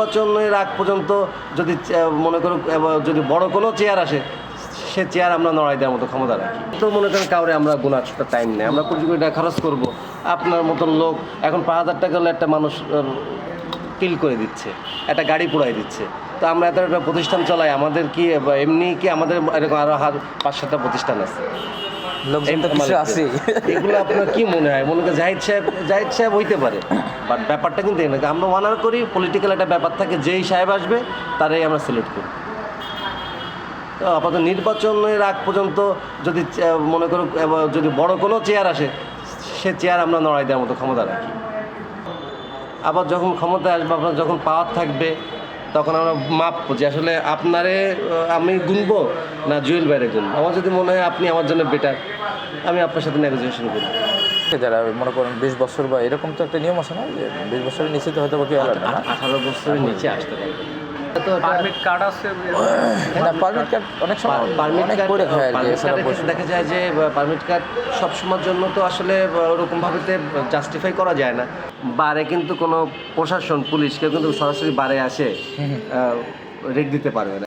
নির্বাচনের আগ পর্যন্ত যদি মনে করো যদি বড় কোনো চেয়ার আসে, সে চেয়ার আমরা নড়াই দেওয়ার মতো ক্ষমতা রাখি। তো মনে করেন কাউরে আমরা গুণার টাইম নেই। আমরা কোটি কোটি টাকা খরচ করব। আপনার মতন লোক, এখন পাঁচ হাজার টাকা হলে একটা মানুষ কিল করে দিচ্ছে, একটা গাড়ি পোড়াই দিচ্ছে। তো আমরা এত একটা প্রতিষ্ঠান চালাই, আমাদের কি এমনি কি আমাদের এরকম আরও হার পাঁচ সাতটা প্রতিষ্ঠান আছে? লোকজন তো কিছু আছে এগুলো আপনার কি মনে হয়? মনে করেন জাহিদ সাহেব জাহিদ সাহেব হইতে পারে। বাট ব্যাপারটা কিন্তু না আমরা অনার করি পলিটিক্যাল একটা ব্যাপার থাকে যেই সাহেব আসবে তারাই আমরা সিলেক্ট করি। তো আপাতত নির্বাচনের আগ পর্যন্ত যদি মনে করো যদি বড় কোনো চেয়ার আসে সে চেয়ার আমরা নড়াই দেওয়ার মতো ক্ষমতা রাখি। আবার যখন ক্ষমতায় আসবে আপনার যখন পাওয়ার থাকবে তখন আমরা মাপ যে আসলে আপনারে আমি গুনবো না জুয়েল বাইরে গুনবো? আমার যদি মনে হয় আপনি আমার জন্য বেটার আমি আপনার সাথে নেগোসিয়েশন করি যারা মনে করেন বিশ বছর বা এরকম তো একটা নিয়ম আছে না যে বিশ বছরের নিচে তো হয়তো বা কেউ আলাদা আঠারো বছরের নিচে আসতে পারবে। পারমিট কার্ড আছে? না পারমিট কার্ড অনেক সময় পারমিট করে খায় দেখা যায় যে পারমিট কার্ড সব সময়ের জন্য তো আসলে ওরকমভাবে জাস্টিফাই করা যায় না। বারে কিন্তু কোনো প্রশাসন পুলিশ কেউ কিন্তু সরাসরি বারে আসে রেট দিতে পারবে না।